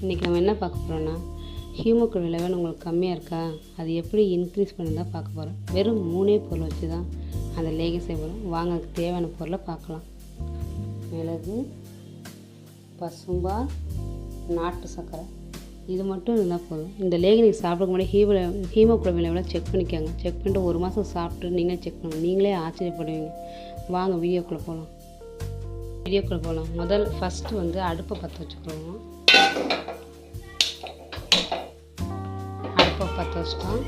இன்றைக்கி நம்ம என்ன பார்க்க போகிறோன்னா ஹீமோகுளோபின் லெவல் உங்களுக்கு கம்மியாக இருக்கா? அது எப்படி இன்க்ரீஸ் பண்ணுறதா பார்க்க போகிறோம் வெறும் மூணே பொருள் வச்சு தான் அந்த லேகை செய்ய போகிறோம் வாங்க அதுக்கு தேவையான பொருளை பார்க்கலாம். மிளகு பசும்பால் நாட்டு சர்க்கரை. இது மட்டும் இருந்தால் போதும். இந்த லேகி நீங்கள் சாப்பிட முன்னாடி ஹீமோ ஹீமோகுளோபின் லெவலை செக் பண்ணிக்கோங்க. செக் பண்ணிட்டு ஒரு மாதம் சாப்பிட்டு நீங்களே செக் பண்ணுங்க. நீங்களே ஆச்சரியப்படுவீங்க. வாங்க வீடியோக்குள்ளே போகலாம் வீடியோக்குள்ளே போகலாம் முதல் ஃபஸ்ட்டு வந்து அடுப்பை பற்ற வச்சுக்கிறோம் பற்ற வச்சிட்டோம்.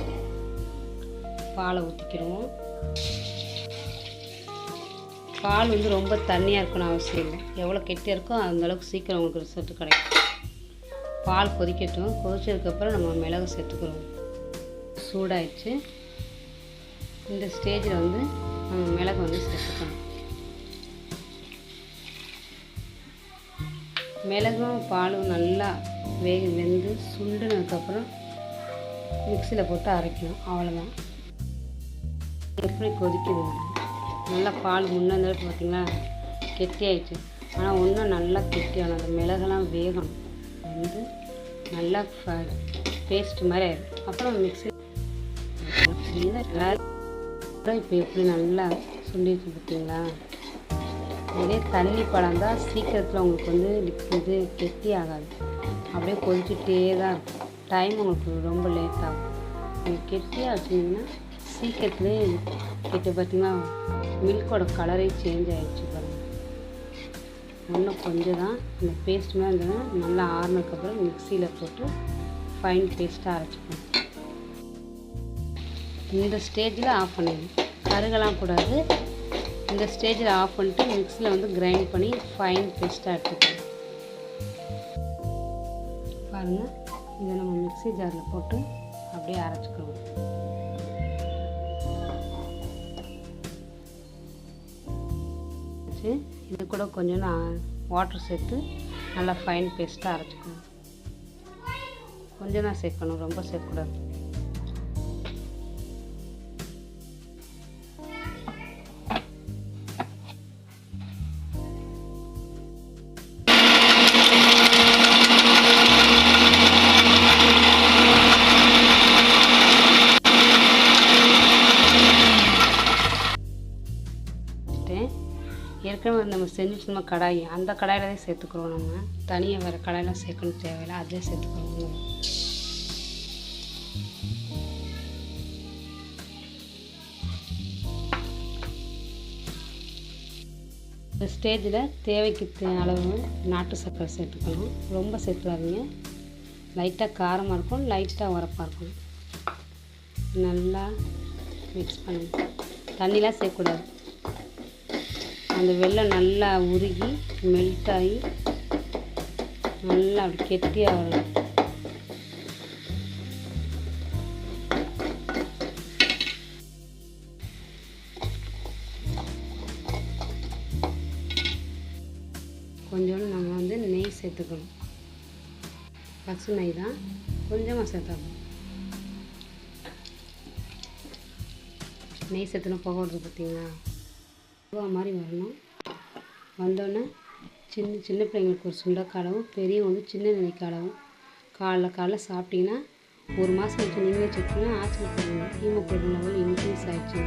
பாலை ஊற்றிக்கிடுவோம் பால் வந்து ரொம்ப தண்ணியாக இருக்கணும் அவசியம் இல்லை. எவ்வளோ கெட்டியாக இருக்கோ அந்த அளவுக்கு சீக்கிரம் உங்களுக்கு ரிசல்ட் கிடைக்கும். பால் கொதிக்கட்டும். கொதிச்சதுக்கப்புறம் நம்ம மிளகு சேர்த்துக்கிறோம். சூடாயிடுச்சு. இந்த ஸ்டேஜில் வந்து நம்ம மிளகு வந்து சேர்த்துக்கணும் மிளகும் பாலும் நல்லா வேக வெந்து சுண்டுனதுக்கப்புறம் மிக்சியில் போட்டு அரைக்கணும். அவ்வளோதான் எப்படி கொதிக்குது? நல்லா பால் முன்னே பார்த்திங்களா பார்த்தீங்களா கெட்டியாயிடுச்சு. ஆனால் ஒன்றும் நல்லா கெட்டியாகணும் அந்த மிளகெல்லாம் வேகணும். வந்து நல்லா பேஸ்ட் மாதிரி ஆயிடும். அப்புறம் மிக்சி இப்போ எப்படி நல்லா சுண்டிச்சு பார்த்தீங்களா இதே தண்ணி பழம் தான் சீக்கிரத்தில் உங்களுக்கு வந்து இது கெட்டி ஆகாது அப்படியே கொதிச்சுட்டே தான் இருக்கும். டைம் உங்களுக்கு ரொம்ப லேட் ஆகும். நீங்கள் கெட்டியாக வச்சிங்கன்னா சீக்கிரத்துலேயே கிட்ட பார்த்தீங்கன்னா மில்கோட கலரே சேஞ்ச் ஆகிடுச்சு பாருங்கள் இன்னும் கொஞ்சம் தான் இந்த பேஸ்ட் மாதிரி இருந்ததுன்னா நல்லா ஆறுனதுக்கப்புறம் மிக்சியில் போட்டு ஃபைன் பேஸ்ட்டாக அரைச்சிக்கணும். இந்த ஸ்டேஜில் ஆஃப் பண்ணிடணும். கருகலாம் கூடாது. இந்த ஸ்டேஜில் ஆஃப் பண்ணிட்டு மிக்ஸியில் வந்து கிரைண்ட் பண்ணி ஃபைன் பேஸ்ட்டாக எடுத்துக்கணும். பாருங்கள் இதை நம்ம மிக்ஸி ஜாரில் போட்டு அப்படியே அரைச்சிக்கணும். வச்சு இது கூட கொஞ்சம் நான் வாட்டர் சேர்த்து நல்லா ஃபைன் பேஸ்ட்டாக அரைச்சிக்கணும். கொஞ்சம் தான் சேர்க்கணும் ரொம்ப சேர்க்கக்கூடாது. ஏற்கனவே நம்ம செஞ்சு சும்மா கடாய் அந்த கடாயில் தான் சேர்த்துக்கிறோம் நம்ம. தனியாக வேறு கடாயெலாம் சேர்க்கணும் தேவையில்லை. அதிலே சேர்த்துக்கிறோம் இந்த ஸ்டேஜில் தேவைக்கு தே- அளவு நாட்டு சர்க்கரை சேர்த்துக்கணும் ரொம்ப சேர்த்துடாதீங்க லைட்டாக காரமாக இருக்கும். லைட்டாக உரப்பாக இருக்கும். நல்லா மிக்ஸ் பண்ணி. தண்ணிலாம் சேர்க்கக்கூடாது. அந்த வெள்ளம் நல்லா உருகி மெல்ட் ஆகி நல்லா அப்படி கெட்டியாக வரும் கொஞ்சோண்டு நம்ம வந்து நெய் சேர்த்துக்கணும். பசு நெய் தான் கொஞ்சமாக சேர்த்தாக்கணும் நெய் சேர்த்துனா போகிறது வருது பார்த்தீங்களா ரூபா மாதிரி வரணும் வந்தோடனே சின்ன சின்ன பிள்ளைங்களுக்கு ஒரு சுண்டக்காடவும் பெரியவங்க வந்து சின்ன நினைக்காடவும் காலைல காலைல சாப்பிட்டீங்கன்னா ஒரு மாதம் வச்சு நீங்களே செக் ஹாஸ்பிட்டல் ஆச்சரியப்படுவீங்க ஹீமோகுளோபின் லெவல் இன்க்ரீஸ் ஆகிடுச்சு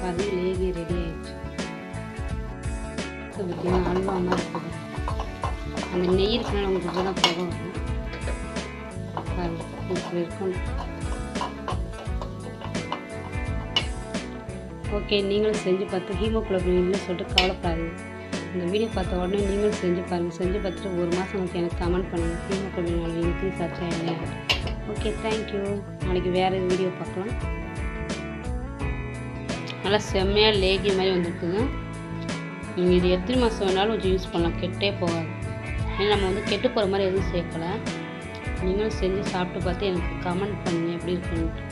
பாருங்கள் லேகி ரெடி ஆகிடுச்சு இப்போ பார்த்தீங்கன்னா அல்வா மாதிரி இருக்குது அந்த நெய் இருக்கனால உங்களுக்கு தான் போக வரும். பாருங்க இப்படி இருக்கணும். ஓகே நீங்களும் செஞ்சு பார்த்து ஹீமோகுளோபின் இல்லைன்னு சொல்லிட்டு கவலைப்படாதீங்க. இந்த வீடியோ பார்த்த உடனே நீங்களும் செஞ்சு பாருங்கள் செஞ்சு பார்த்துட்டு ஒரு மாதம் உங்களுக்கு எனக்கு கமெண்ட் பண்ணுங்கள் ஹீமோகுளோபின் அளவு இன்க்ரீஸ் ஆச்சா இல்லையா? ஓகே தேங்க்யூ நாளைக்கு வேறு வீடியோ பார்க்கலாம். நல்லா செம்மையாக லேகி மாதிரி வந்துருக்குது நீங்கள் இது எத்தனை மாதம் வேணாலும் கொஞ்சம் யூஸ் பண்ணலாம். கெட்டே போகாது. ஏன்னா நம்ம வந்து கெட்டு போகிற மாதிரி எதுவும் சேர்க்கலை. நீங்களும் செஞ்சு சாப்பிட்டு பார்த்து எனக்கு கமெண்ட் பண்ணுங்கள் எப்படி இருக்குன்ட்டு.